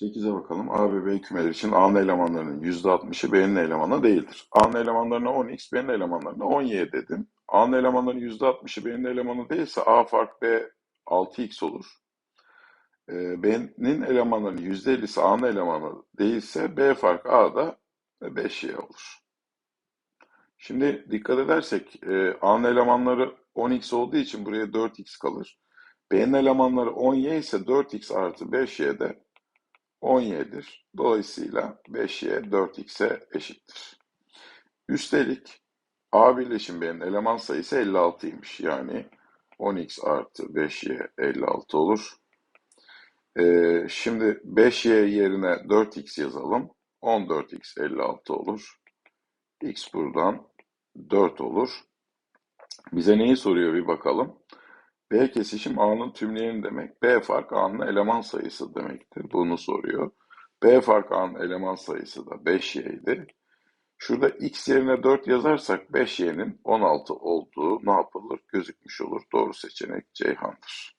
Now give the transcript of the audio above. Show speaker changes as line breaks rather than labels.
8'e bakalım. A ve B kümeleri için A'nın elemanlarının %60'ı B'nin elemanı değildir. A'nın elemanlarına 10x, B'nin elemanlarına 10y dedim. A'nın elemanlarının %60'ı B'nin elemanı değilse A fark B 6x olur. Ee, B'nin elemanlarının %50'si A'nın elemanı değilse B fark A da 5y olur. Şimdi dikkat edersek e, A'nın elemanları 10x olduğu için buraya 4x kalır. B'nin elemanları 10y ise 4x artı 5y de 17'dir. Dolayısıyla 5y 4x'e eşittir. Üstelik A birleşim B'nin eleman sayısı 56'ymış. Yani 10x artı 5y 56 olur. Ee, şimdi 5y yerine 4x yazalım. 14x 56 olur. x buradan 4 olur. Bize neyi soruyor bir bakalım. B kesişim A'nın tümleyeni demek. B fark A'nın eleman sayısı demektir. Bunu soruyor. B fark A'nın eleman sayısı da 5y'ydi. Şurada x yerine 4 yazarsak 5y'nin 16 olduğu ne yapılır? Gözükmüş olur. Doğru seçenek Ceyhan'dır.